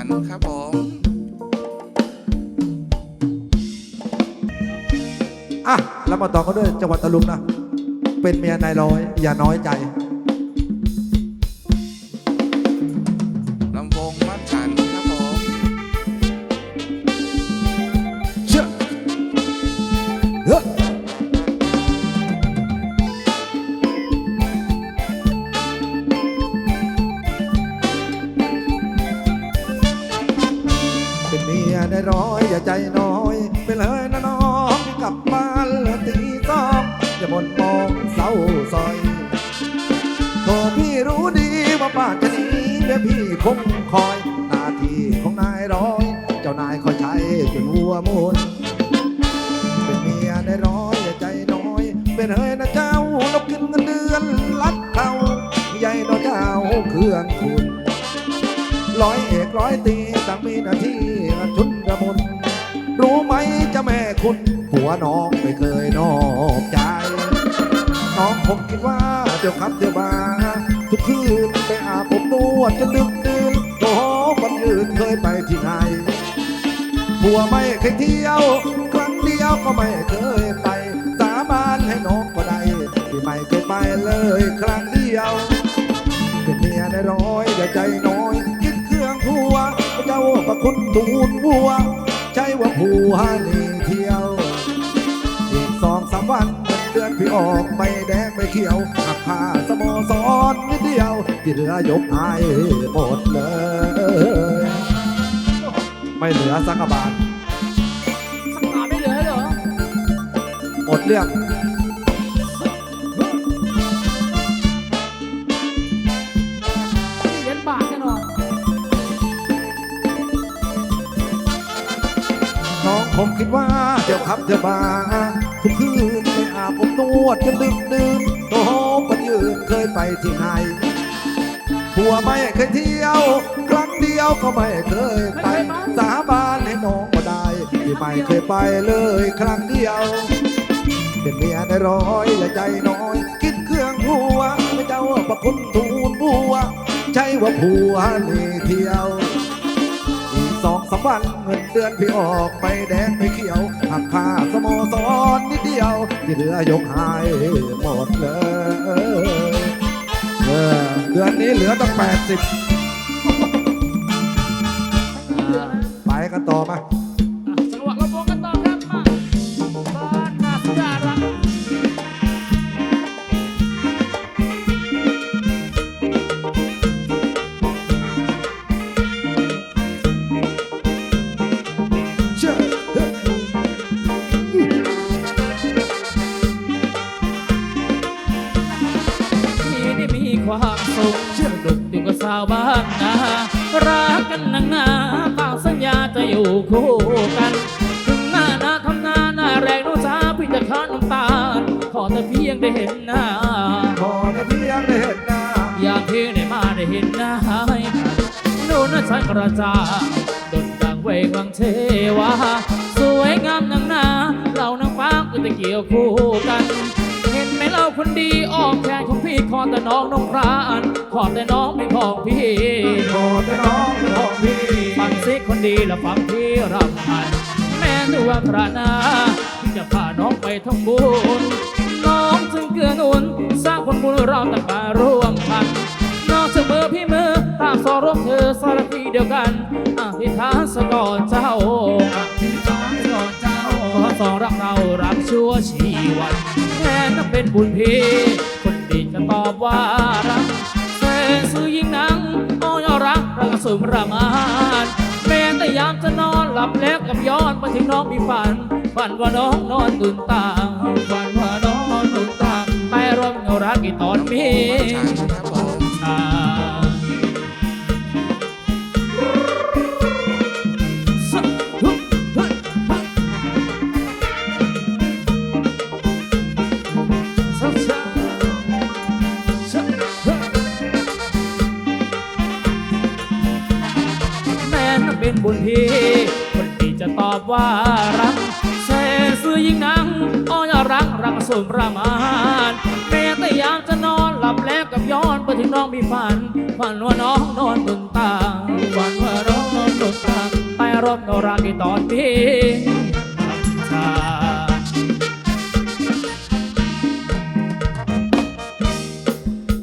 านครับผมอะแล้วมาต่อกันด้วยจังหวัดตะลุงนะ เป็นเมียนายร้อย อย่าน้อยใจ กลับบ้านเลือตีสองอย่าบ่นมองเศร้าซอยโทพี่รู้ดีว่าบ้านจะหนีเดี๋ยพี่คงคอย หน้าที่ของนายร้อย เจ้านายคอยใช้จนหัวมุนเป็นเมียได้ร้อยอย่าใจน้อย เป็นเฮยนะเจ้าลบขึ้นเงินเดือนลัดเขาใหญ่นอเจ้าเครื่องคุณร้อยเอกร้อยตีต่างมีหน้าที่ชุนกระมุนรู้ไหมเจะแม่คุณ ผัวน้องไม่เคยนอกใจ น้องผมคิดว่าเดี๋ยวครับเดี๋ยวมาทุกคืนไปอาบอบนวดจนดึกดื่นโอ้โหวันยืนเคยไปที่ไหนผัวไม่เคยเที่ยว ครั้งเดียวก็ไม่เคยไป สาบานให้น้องก็ได้ที่ไม่เคยไปเลยครั้งเดียว เป็นเมียในร้อยอย่าใจน้อย คิดเครื่องผัวเจ้าประคุณตูนวัว ใจว่าผัวหนีเที่ยว พี่ออกไม่แดงไม่เขียวหักค่าสโมสรนิดเดียวที่เหลือยกให้หมดเลย ไม่เหลือสักกะบาทสักบาทไม่เหลือเหรอหมดเรื่องเหรียญบาทแน่นอนน้องผมคิดว่าเดี๋ยวขับเดี๋ยวมา ทุกคืนไปอาบอบนวดจนดึกดื่นโอ้โหมันยืนเคยไปที่ไหนผัวไม่เคยเที่ยว ครั้งเดียวก็ไม่เคยไป สาบานให้น้องก็ได้ ที่ไม่เคยไปเลยครั้งเดียว เป็นเมียในร้อยอย่าใจน้อย คิดเครื่องผัวไม่เจ้าประคุณทูลผัว ใช่ว่าผัวหนี่เที่ยวอีกสองสามวันเงินเดือนพี่ออกไปแดงไม่เขียวหักค่าสโมสรนิ ดเดียวที่เหลือยกให้หมดเลยเออเดือนนี้เหลือตั้งแปดสิบเหลือนะไปกันต่อมา อแต่เพียงได้เห็นหน้าพอแต่เพียงได้เห็นหน้า อยากที่ได้มาได้เห็นหน้าให้กันดูนะฉันกระจางดนดังเวงวังเทวาสวยงามนางนาเรานางฟ้าก็จะเกี่ยวคู่กัน เห็นไหมเราคนดีออกแขนของพี่ขอแต่น้องน้องพรานขอแต่น้องไม่ของพี่พอแต่น้องเป็นของพี่ฟังซิคนดีและฟังพี่รำพันแม่นว่าพระนาที่จะพาน้องไปทำบุญ สร้างคนบุญเราต่างมาร่วมกันนองจะมือพี่มือตามสอร่วมเธอสารพีเดียวกันอธิษฐานสกอเจ้าอธิษฐานสกอเจ้าขอสองรักเรารักชั่วชีวันแค่นับเป็นบุญพี่คนดีจะตอบว่ารักแสนซื้อยิ่งนังอ้อยรักรักสุมรามานแม้แต่ยามจะนอนหลับแล้วกับย้อนมาถึงน้องมีฝันฝันว่าน้องนอนตื่นตาฝันว่าน้องน ตอนมีบ้านฉันครับผมชาสะฮึเฮ้ยฮะสะสะสะเฮ้ยแม้นับเป็นบุญพี่คนที่จะตอบว่ารักแสนซื้อยิ่งนังอ้อยรักรักสมประมา องน้องมีฝัน ฝันว่าน้องนอนบนตาฝันว่าน้องนอนบรถนราที่ตอนนี้ชา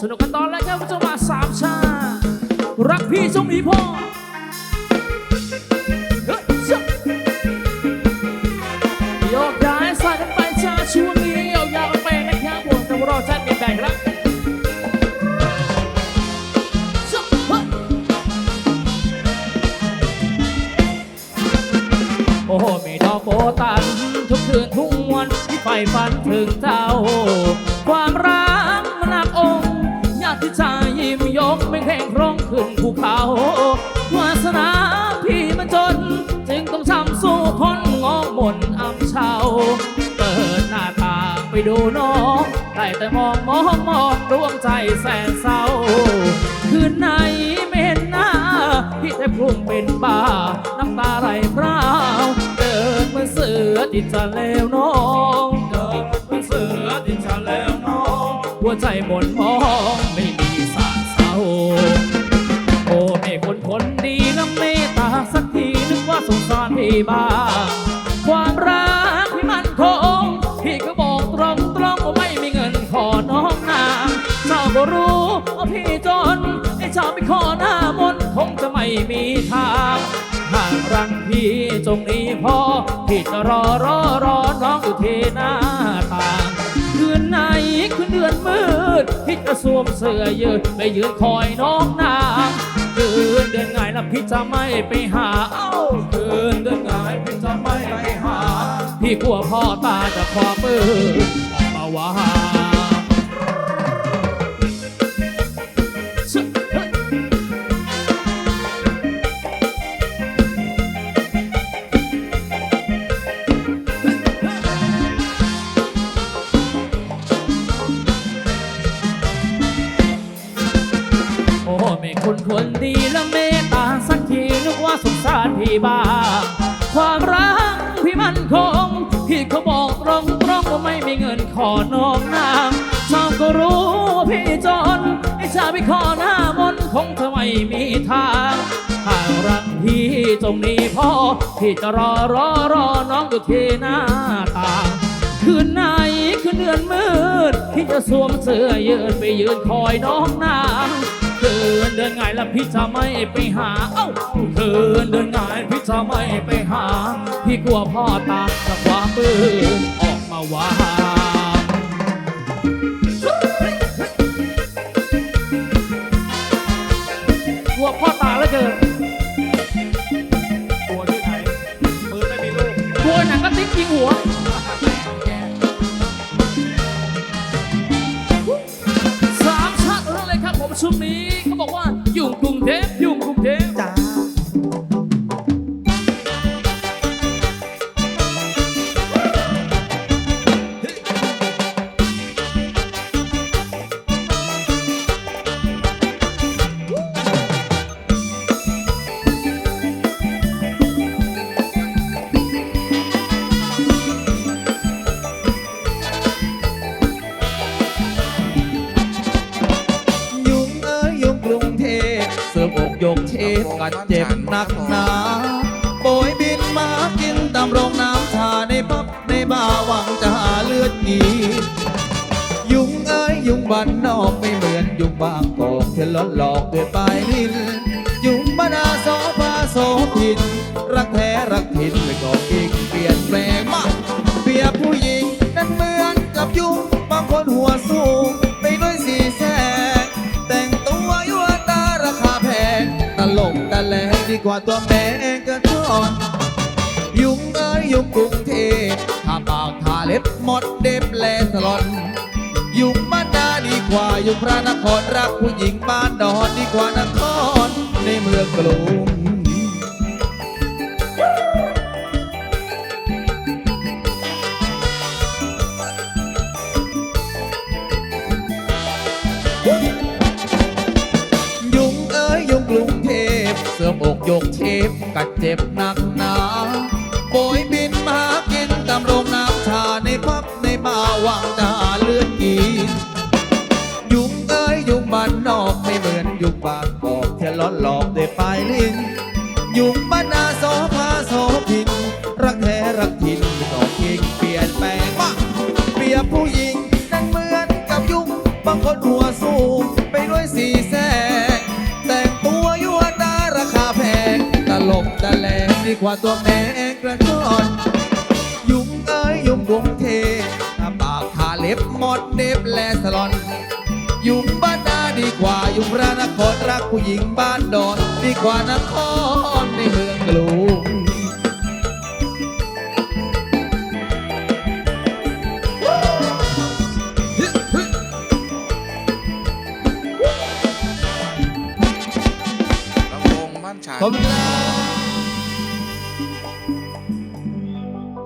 สนุกกันตอนแรกครับจะมาสามชา รักพี่จงมีพ่อโยกย้ายใส่กันไปชาช่วงนี้เอายาวกันไปนะครับผมแต่ว่ารอชัดเป็นแบ่งแล้ว โหมีดอกโบตัน ทุกคืนทุกวันที่ใฝ่ฝันถึงเจ้า ความรักมันหนักองค์อยากที่จะยิ้มยกไม่แข่งร้องขึ้นภูเขาวาสนาพี่มันจน จึงต้องช้ำสู้ทนงอหมนอำเชาเปิดหน้าต่างไปดูน้องได้แต่มองมองมองดวงใจแสนเศร้า คืนไหนไม่เห็นหน้า พี่แทบคลุ้มเป็นบ้าน้ำตาไหลพราว ติดจะเลวน้องเดินเหมือนเสือติดจะเลวน้องหัวใจหม่นมองไม่มีสารเศร้าโอ้แม่คนคนดีน้ำเมตตาสักทีนึกว่าสงสารพี่บ้างความรักที่มันคงพี่ก็บอกตรงตรงว่าไม่มีเงินขอน้องนางเจ้าก็รู้ว่าพี่จนไอ้เจ้าไปขอหน้ามนคงจะไม่มีทาง หากรังพี่จงนี้พอพี่จะรอรอรอน้องอยู่ที่หน้าต่างคืนไหนคืนเดือนมืดพี่จะสวมเสื้อยืดไปยืนคอยน้องนางคืนเดือนไงล่ะพี่จะไม่ไปหาเอ้าคืนเดือนไงพี่จะไม่ไปหา พี่กลัวพ่อตาจะคอปืนออกมาว่า นขอน้องนางชาวก็รู้พี่จนไอ้ชาไปขอหน้ามนคงจะไม่มีทางหากรักพี่จงนี้พ่อพี่จะรอรอรอน้องอยู่ที่หน้าต่างคืนไหนคืนเดือนมืดพี่จะสวมเสื้อยืดไปยืนคอยน้องนางคืนเดือนไงแล้วพี่จะไม่ไปหาเอ้าคืนเดือนไงพี่จะไม่ไปหา พี่กลัวพ่อตาจะความมือออกมาว่า กลัวพ่อตาแล้วเกินกลัวที่ไหนมือไม่มีลูกกลัวหนังก็ติ๊กยิงหัว พับในบาหวังจะหาเลือดกียุงเอ้ยยุงบ้านนอกไม่เหมือนยุงบางกอกเธอล้อหลอกด้วยปลายลิ้นยุงบานาโซฟาโซพินรักแท้รักถิ่นไม่ก่อกิ่งเปลี่ยนแปลงมากเปรียบผู้หญิงนั้นเหมือนกับยุงบางคนหัวสูงไปด้วยสีแสงแต่งตัวยั่วตาราคาแพงตลกตะแลงดีกว่าตัวแม่กระชอนยุงเอ้ยยุงกรุง ถ้าปากทาเล็บหมดเด็บแลสลอนอยุงบ้านนาดีกว่าอยุงพระนครรักผู้หญิงบ้านดอนดีกว่านครในเมืองกรุงยุงเอ้ยยุงกรุงเทพเสื่อมอกยกเชฟกัดเจ็บหนัก วังหน้าเลือดกียุงเอ้ยยุงบ้านนอกไม่เหมือนยุงบางกอกแค่ล้อนหลอกได้วปลายลิงนยุงบ้านนาโอพาโสพินรักแท้รักทินไม่ตองทิ้งเปลี่ยนแปลงว่าเปลี่ยบผู้หญิงนั่นเหมือนกับยุงบางคนหัวสูงไปด้วยสีแสงแต่งตัวยั่วตาราคาแพงตลบตะแลงดีกว่าตัวแมงกระชอน เด็บหมดเด็บและสลอนยุงบ้านนาดีกว่าอยู่พระนครรักผู้หญิงบ้านดอนดีกว่านคร